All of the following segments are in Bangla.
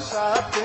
Sapo.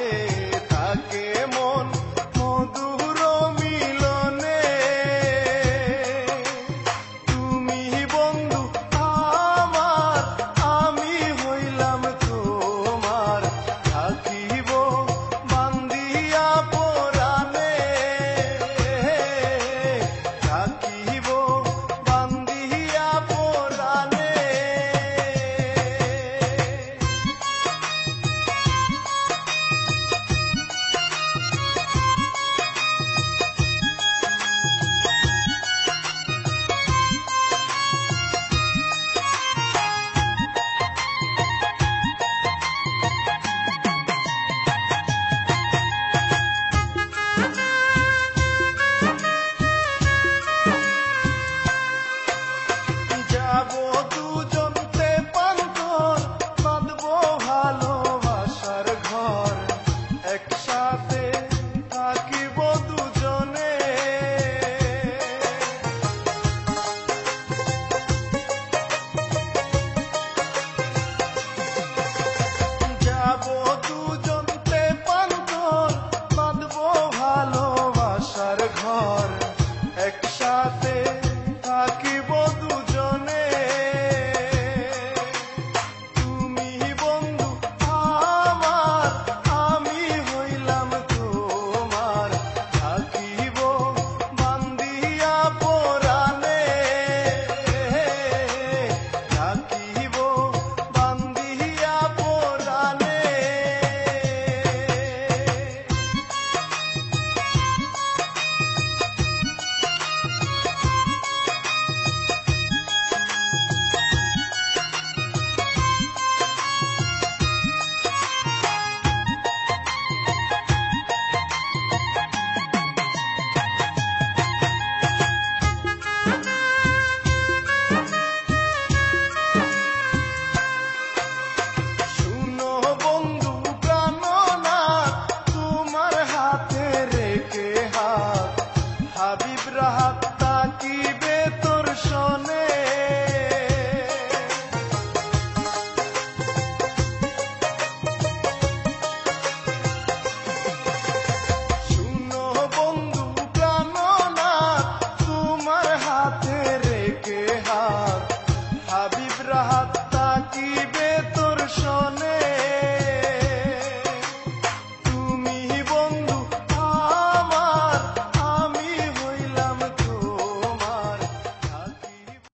রাহাত তাকিবে তোর সনে শুনো বন্ধু প্রাণনাথ তোমার হাতে